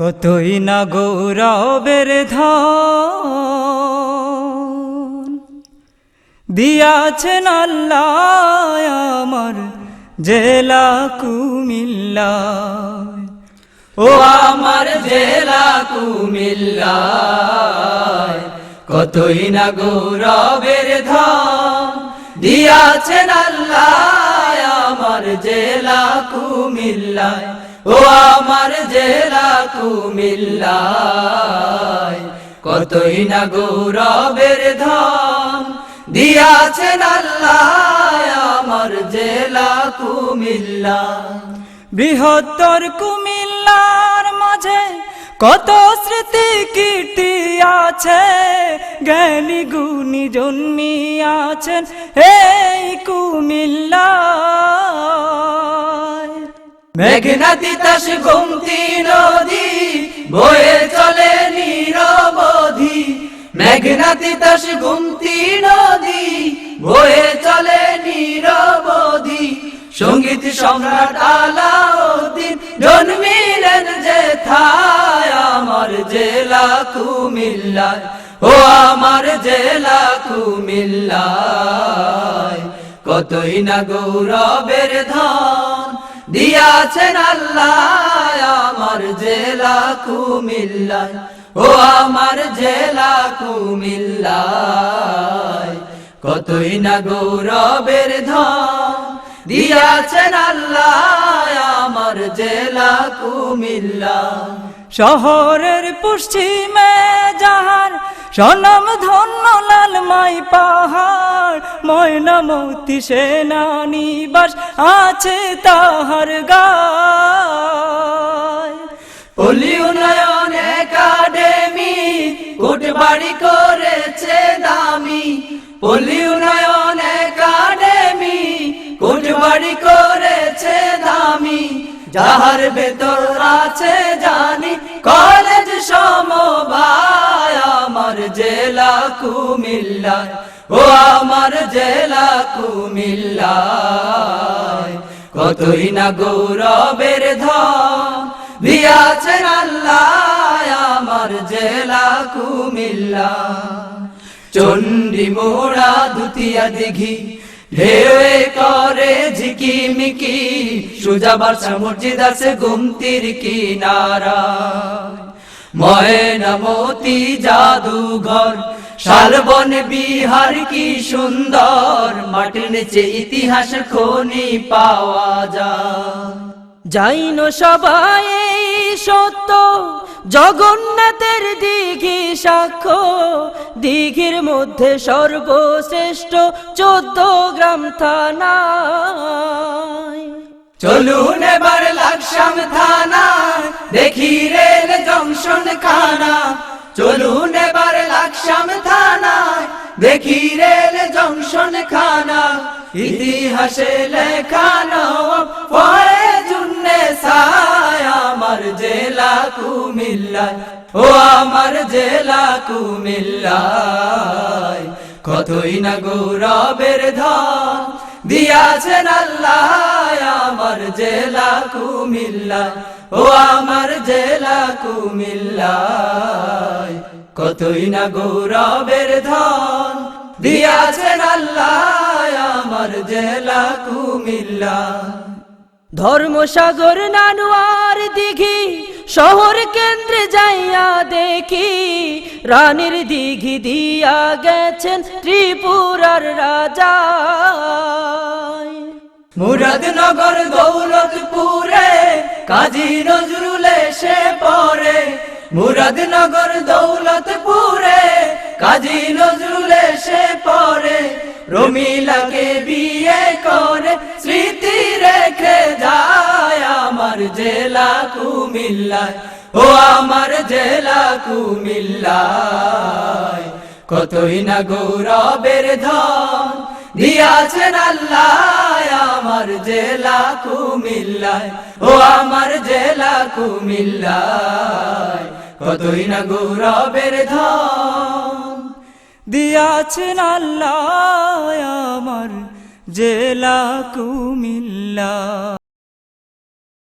কতই না গৌরবের ধন দিয়াছেন আল্লাহ আমার জেলা কুমিল্লা ও আমার জেলা কুমিল্লায়, কতই না গৌরবের ধন দিয়াছেন আল্লাহ আমার জেলা কুমিল্লায়। ও আমার জেলা কুমিল্লায়, কতই না গৌরবের ধন দিয়াছেন আল্লাহ আমার জেলা কুমিল্লা বৃহত্তর কুমিল্লার মাঝে কত স্মৃতি কীর্তি আছে, জ্ঞানী গুণী জন্মিয়াছেন এই কুমিল্লায় মেঘনা তিতাস গুমতি নদী, বয়ে চলে নিরবধি মেঘনা তিতাস গুমতি নদী, বয়ে চলে নিরবধি সংগীত সম্রাট আলাউদ্দিন জন্মিলেন যে থায় আমার জেলা কুমিল্লায়। ও আমার জেলা কুমিল্লায়, কতই না গৌরবের ধন দিয়াছেন আল্লাহ আমার জেলা কুমিল্লায়। ও আমার জেলা কুমিল্লায়। কতই না গৌরবের ধন দিয়াছেন আল্লাহ আমার জেলা কুমিল্লা শহরের পশ্চিমে যাহার সনম ধন্য লালমাই পাহাড় ময়নামতি সেনানিবাস আছে তাহার গায়। উন্নয়ন একাডেমি কোটবাড়ি করেছে দামি। পল্লী উন্নয়ন একাডেমি কোটবাড়ি করেছে দামি। যাহার ভেতর আছে জানি জেলা কুমিল্লায়, ও আমার জেলা কুমিল্লায়। কতই না গৌরবের ধন আল্লাহ আমার জেলা কুমিল্লা চণ্ডী মোড়া দুতিয়া দিঘি ঢেউয়ে করে ঝিকিমিকি সুজা বার্ষা মসজিদ আছে গুমতির কিনারা ময়নামতি জাদুঘর। শালবন বিহার কি সুন্দর মাটির নিচে ইতিহাস খনি পাওয়া যায়। যাইন সবাই সত্য জগন্নাথের দিঘি সাক্ষ্য। দিঘির মধ্যে সর্বশ্রেষ্ঠ চোদ্দ গ্রাম থানায়। চলুন এবার লাকসাম ইতিহাসে লেখানো পরে জুন্নে সায় আমার জেলা কুমিল্লায়, ও আমার জেলা কুমিল্লায়, কতই না গৌরবের ধন দিয়াছেন আল্লাহ আমার জেলা কুমিল্লা ও আমার জেলা কুমিল্লায়, কতই না গৌরবের ধন দিয়াছেন আল্লাহ আমার জেলা কুমিল্লা। ধর্মসাগর নানুয়ার দিঘি শহর কেন্দ্রে যাইয়া দেখি। রানীর দিঘি দিয়া গেছেন ত্রিপুরার রাজা। মুরাদনগর দৌলতপুরে কাজী নজরুল এসে পরে মুরাদনগর দৌলতপুরে কাজী নজরুল রমিলাকে বিয়ে করে স্মৃতি রেখে যায় আমার জেলা কুমিল্লায়। ও আমার জেলা কুমিল্লায়, কতই না গৌরবের ধন দিয়াছেন আল্লাহ আমার জেলা কুমিল্লায়। ও আমার জেলা কুমিল্লায়, কতই না গৌরবের ধন দিয়াছেন আল্লাহ আমার জেলা কুমিল্লা।